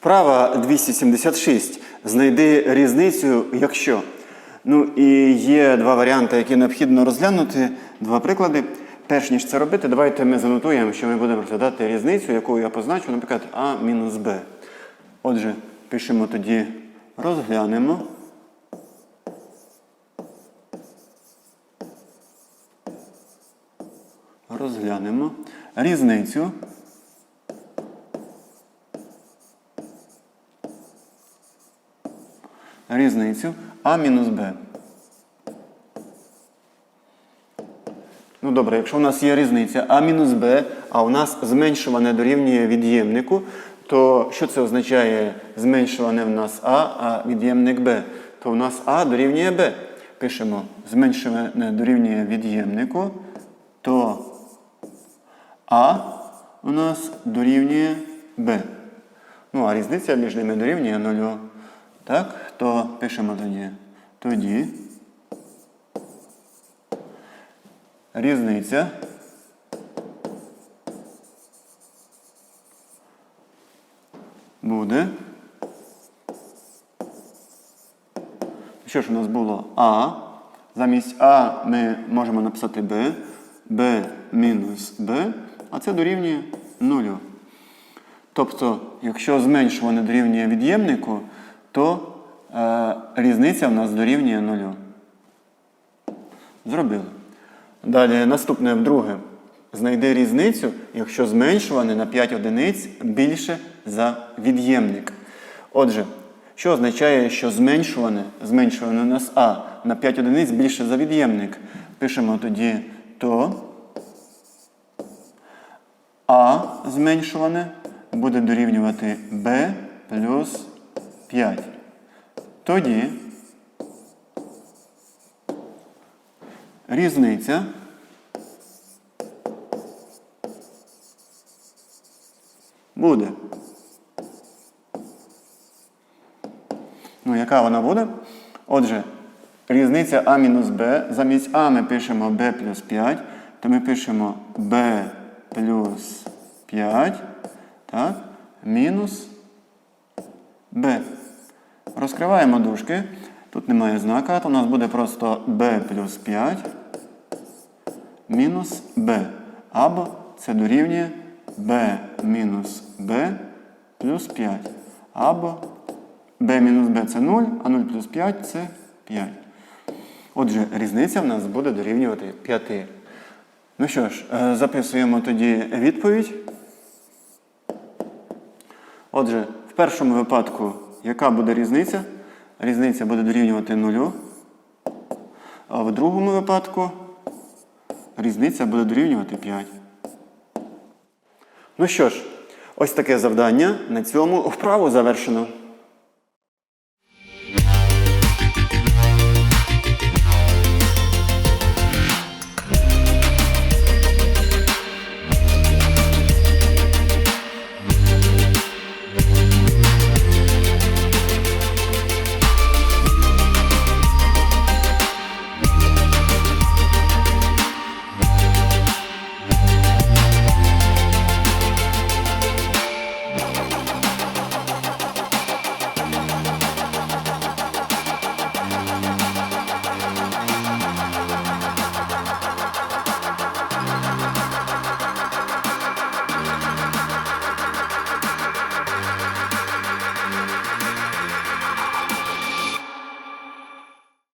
Вправа 276. Знайди різницю, якщо. Ну і є два варіанти, які необхідно розглянути. Два приклади. Перш ніж це робити, давайте ми занотуємо, що ми будемо розглядати різницю, яку я позначу, наприклад, А мінус Б. Отже, пишемо тоді розглянемо. Розглянемо різницю. Різницю А мінус Б. Ну добре, якщо у нас є різниця А мінус Б, а у нас зменшуване дорівнює від'ємнику, то що це означає зменшуване в нас А, а від'ємник Б? То у нас А дорівнює Б. Пишемо зменшуване дорівнює від'ємнику, то А у нас дорівнює Б. Ну, а різниця між ними дорівнює нулю. Так, то пишемо тоді. Тоді різниця буде. Що ж у нас було А. Замість А ми можемо написати Б. Б мінус Б, а це дорівнює нулю. Тобто, якщо зменшуване дорівнює від'ємнику, то е, різниця в нас дорівнює нулю. Зробили. Далі наступне вдруге. Знайди різницю, якщо зменшуване на 5 одиниць більше за від'ємник. Отже, що означає, що зменшуване, зменшуване у нас А на 5 одиниць більше за від'ємник? Пишемо тоді то А зменшуване буде дорівнювати b плюс 5. Тоді різниця буде. Ну, яка вона буде? Отже, різниця А мінус Б. Замість А ми пишемо b плюс 5, то ми пишемо b плюс 5, так, мінус b. Розкриваємо дужки. Тут немає знака, то у нас буде просто b плюс 5 мінус b. Або це дорівнює b мінус b плюс 5. Або b мінус b це 0, а 0 плюс 5 це 5. Отже, різниця в нас буде дорівнювати 5. Ну що ж, е, записуємо тоді відповідь. Отже, в першому випадку, яка буде різниця? Різниця буде дорівнювати 0. А в другому випадку різниця буде дорівнювати 5. Ну що ж, ось таке завдання. На цьому вправу завершено.